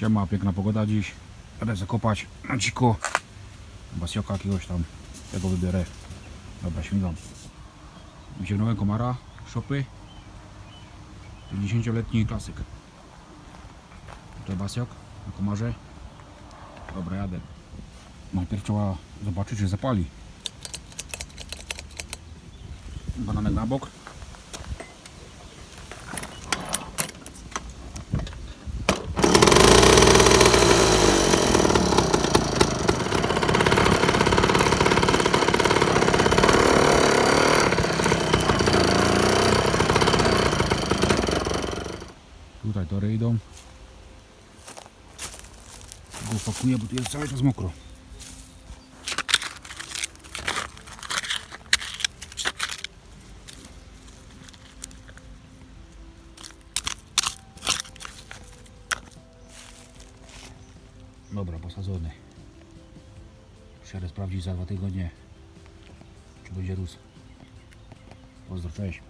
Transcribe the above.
Siema, piękna pogoda dziś. Będę zakopać na dziko. Basioka jakiegoś tam. Tego wybiorę. Dobra, śmigam. Wziąłem komara, szopy. 50-letni klasyk. Tutaj basiok na komarze. Dobra, jadę. Najpierw trzeba zobaczyć, czy zapali. Bananek na bok. Tutaj tory idą. Go pakuję, bo tu jest cały czas mokro. Dobra, posadzony. Przyjadę sprawdzić za dwa tygodnie, czy będzie rósł. Pozdro, cześć.